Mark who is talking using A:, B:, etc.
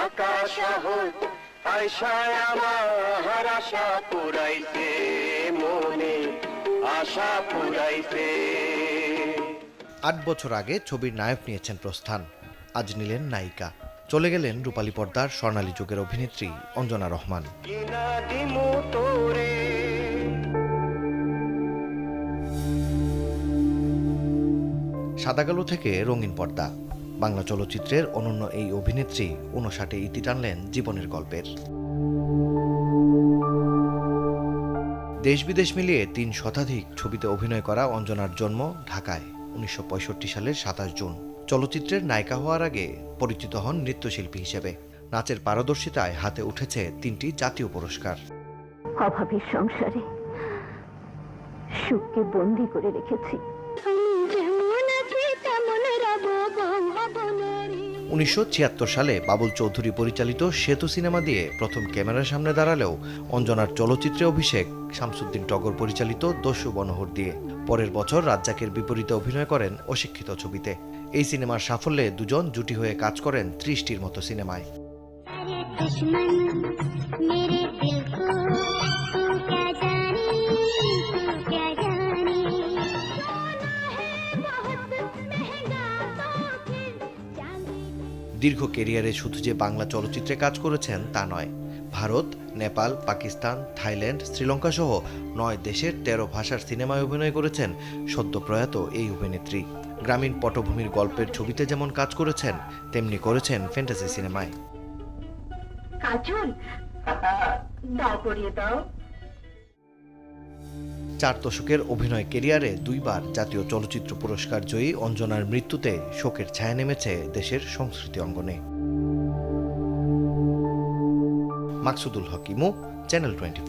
A: ঢাকা শহর আয়সায় আমার আশা পুরাইছে মনে আশা পুরাইছে।
B: আট বছর আগে ছবির নায়ক নিয়েছেন প্রস্থান। আজ নিলেন নায়িকা। চলে গেলেন রূপালী পর্দার স্বর্ণালী যুগের অভিনেত্রী অঞ্জনা রহমান। সাদাকালো থেকে রঙিন পর্দা। বাংলা চলচ্চিত্রের অনন্য এই অভিনেত্রী উনষাটে ইতি টানলেন জীবনের গল্পের। দেশ বিদেশ মিলিয়ে তিন শতাধিক ছবিতে অভিনয় করা অঞ্জনার জন্ম ঢাকায়, উনিশশো পঁয়ষট্টি সালের সাতাশ জুন। চলচ্চিত্রের নায়িকা হওয়ার আগে পরিচিত হন নৃত্যশিল্পী হিসেবে। নাচের পারদর্শিতায় হাতে উঠেছে তিনটি জাতীয় পুরস্কার।
C: অভাবের সংসারে সুখকে বন্দি করে রেখেছি।
B: উনিশশো ছিয়াত্তর সালে বাবুল চৌধুরী পরিচালিত সেতু সিনেমা দিয়ে প্রথম ক্যামেরার সামনে দাঁড়ালেও অঞ্জনার চলচ্চিত্রে অভিষেক শামসুদ্দিন টগর পরিচালিত দস্যু বনহর দিয়ে। পরের বছর রাজ্জাকের বিপরীতে অভিনয় করেন অশিক্ষিত ছবিতে। এই সিনেমার সাফল্যে দুজন জুটি হয়ে কাজ করেন ত্রিশটির মতো সিনেমায়। দীর্ঘ কেরিয়ারে শুধু যে বাংলা চলচ্চিত্রে কাজ করেছেন তা নয়, ভারত, নেপাল, পাকিস্তান, থাইল্যান্ড শ্রীলঙ্কা সহ নয় দেশের তেরো ভাষার সিনেমায় অভিনয় করেছেন সদ্য প্রয়াত এই অভিনেত্রী। গ্রামীণ পটভূমির গল্পের ছবিতে যেমন কাজ করেছেন, তেমনি করেছেন ফ্যান্টাসি সিনেমায়।
C: কাজল, দাও দাও।
B: চার দশকের অভিনয় কেরিয়ারে দুইবার জাতীয় চলচ্চিত্র পুরস্কার জয়ী অঞ্জনার মৃত্যুতে শোকের ছায়া নেমেছে দেশের সংস্কৃতি অঙ্গনে। Maksudul হকিমু channel twenty